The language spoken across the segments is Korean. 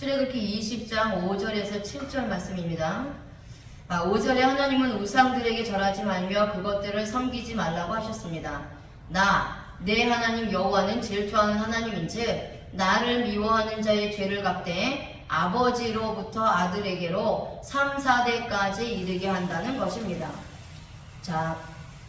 출애굽기 20장 5절에서 7절 말씀입니다. 아, 5절에 하나님은 우상들에게 절하지 말며 그것들을 섬기지 말라고 하셨습니다. 나, 내 하나님 여호와는 질투하는 하나님인즉 나를 미워하는 자의 죄를 갚되 아버지로부터 아들에게로 3, 4대까지 이르게 한다는 것입니다. 자,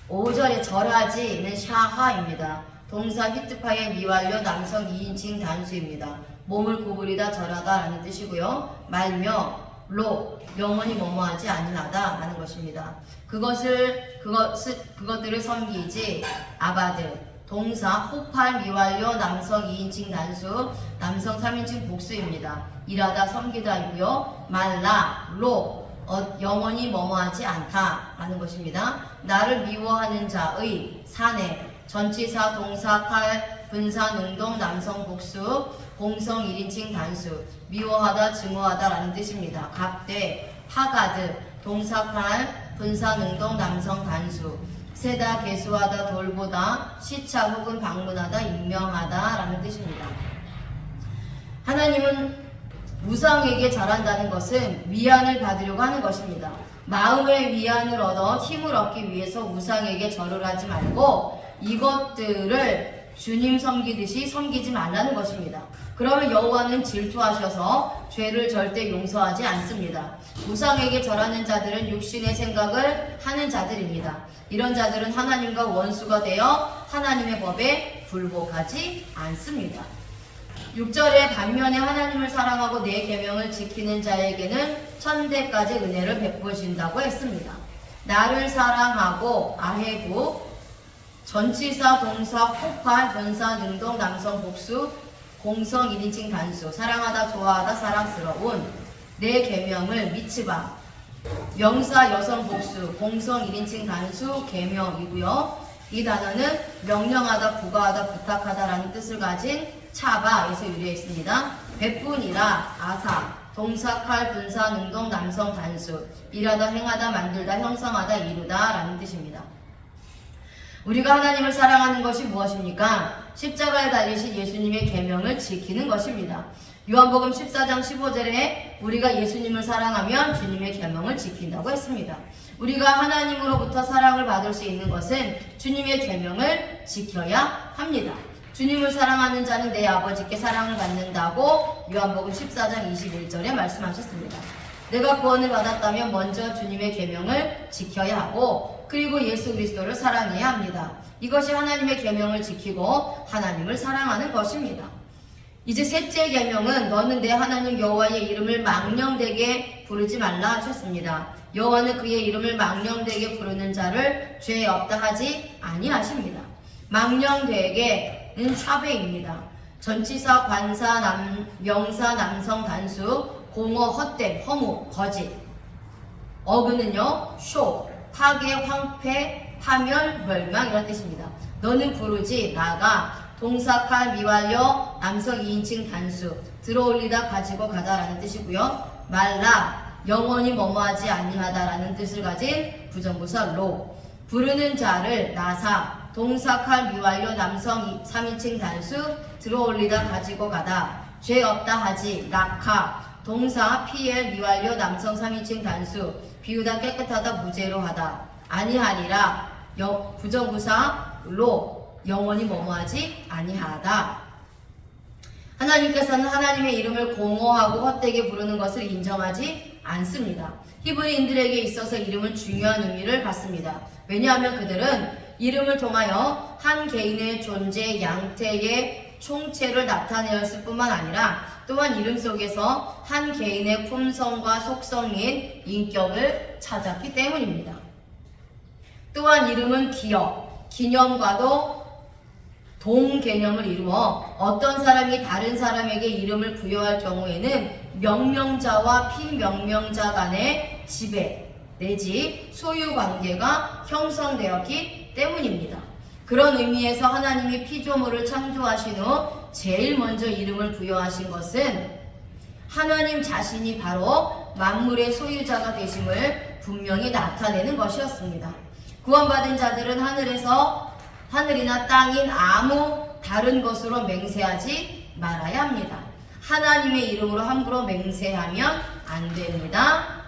5절에 절하지는 샤하입니다. 동사 히트파의 미완료 남성 2인칭 단수입니다. 몸을 구부리다 절하다 라는 뜻이고요. 말며 로 영원히 뭐뭐하지 아니하다 라는 것입니다. 그것을 그것을 그것들을 섬기지 아바드 동사 호팔 미완료 남성 2인칭 단수 남성 3인칭 복수입니다. 일하다 섬기다이고요. 말라 로 어, 영원히 뭐뭐하지 않다 라는 것입니다. 나를 미워하는 자의 사내 전치사 동사 칼 분사 능동 남성 복수 공성 1인칭 단수 미워하다 증오하다 라는 뜻입니다. 갑대 하가드 동사 칼 분사 능동 남성 단수 세다 개수하다 돌보다 시차 혹은 방문하다 임명하다 라는 뜻입니다. 하나님은 우상에게 절한다는 것은 위안을 받으려고 하는 것입니다. 마음의 위안을 얻어 힘을 얻기 위해서 우상에게 절을 하지 말고 이것들을 주님 섬기듯이 섬기지 말라는 것입니다. 그러면 여호와는 질투하셔서 죄를 절대 용서하지 않습니다. 우상에게 절하는 자들은 육신의 생각을 하는 자들입니다. 이런 자들은 하나님과 원수가 되어 하나님의 법에 굴복하지 않습니다. 6절에 반면에 하나님을 사랑하고 내 계명을 지키는 자에게는 천대까지 은혜를 베푸신다고 했습니다. 나를 사랑하고 아해구 전치사 동사 폭발 변사 능동 남성 복수 공성 1인칭 단수 사랑하다 좋아하다 사랑스러운 내 계명을 미치바 명사 여성 복수 공성 1인칭 단수 계명이고요. 이 단어는 명령하다 부과하다 부탁하다라는 뜻을 가진 차바에서 유래했습니다. 베푼이라 아사 동사 칼 분사 능동 남성 단수 일하다 행하다 만들다 형성하다 이루다 라는 뜻입니다. 우리가 하나님을 사랑하는 것이 무엇입니까? 십자가에 달리신 예수님의 계명을 지키는 것입니다. 요한복음 14장 15절에 우리가 예수님을 사랑하면 주님의 계명을 지킨다고 했습니다. 우리가 하나님으로부터 사랑을 받을 수 있는 것은 주님의 계명을 지켜야 합니다. 주님을 사랑하는 자는 내 아버지께 사랑을 받는다고 요한복음 14장 21절에 말씀하셨습니다. 내가 구원을 받았다면 먼저 주님의 계명을 지켜야 하고 그리고 예수 그리스도를 사랑해야 합니다. 이것이 하나님의 계명을 지키고 하나님을 사랑하는 것입니다. 이제 셋째 계명은 너는 내 하나님 여호와의 이름을 망령되게 부르지 말라 하셨습니다. 여호와는 그의 이름을 망령되게 부르는 자를 죄 없다 하지 아니하십니다. 망령되게는 샤베입니다. 전치사 관사 남 명사 남성 단수 공어 헛됨 허무 거짓 어그는요 쇼 파괴 황폐 파멸 멸망 이런 뜻입니다. 너는 부르지 나가 동사 칼 미완료 남성 2인칭 단수 들어올리다 가지고 가다라는 뜻이고요. 말라 영원히 뭐뭐하지 아니하다라는 뜻을 가진 부정부사 로 부르는 자를 나사 동사 칼 미완료 남성 3인칭 단수 들어올리다 가지고 가다 죄 없다 하지 낙하 동사 피엘 미완료 남성 3인칭 단수 비우다 깨끗하다 무죄로 하다 아니하리라 여, 부정부사 로 영원히 뭐뭐하지 아니하다 하나님께서는 하나님의 이름을 공허하고 헛되게 부르는 것을 인정하지 않습니다. 히브리인들에게 있어서 이름은 중요한 의미를 갖습니다. 왜냐하면 그들은 이름을 통하여 한 개인의 존재 양태의 총체를 나타내었을 뿐만 아니라 또한 이름 속에서 한 개인의 품성과 속성인 인격을 찾았기 때문입니다. 또한 이름은 기억, 기념과도 동개념을 이루어 어떤 사람이 다른 사람에게 이름을 부여할 경우에는 명명자와 피명명자 간의 지배 내지 소유 관계가 형성되었기 때문입니다. 그런 의미에서 하나님이 피조물을 창조하신 후 제일 먼저 이름을 부여하신 것은 하나님 자신이 바로 만물의 소유자가 되심을 분명히 나타내는 것이었습니다. 구원받은 자들은 하늘에서 하늘이나 땅인 아무 다른 것으로 맹세하지 말아야 합니다. 하나님의 이름으로 함부로 맹세하면 안 됩니다.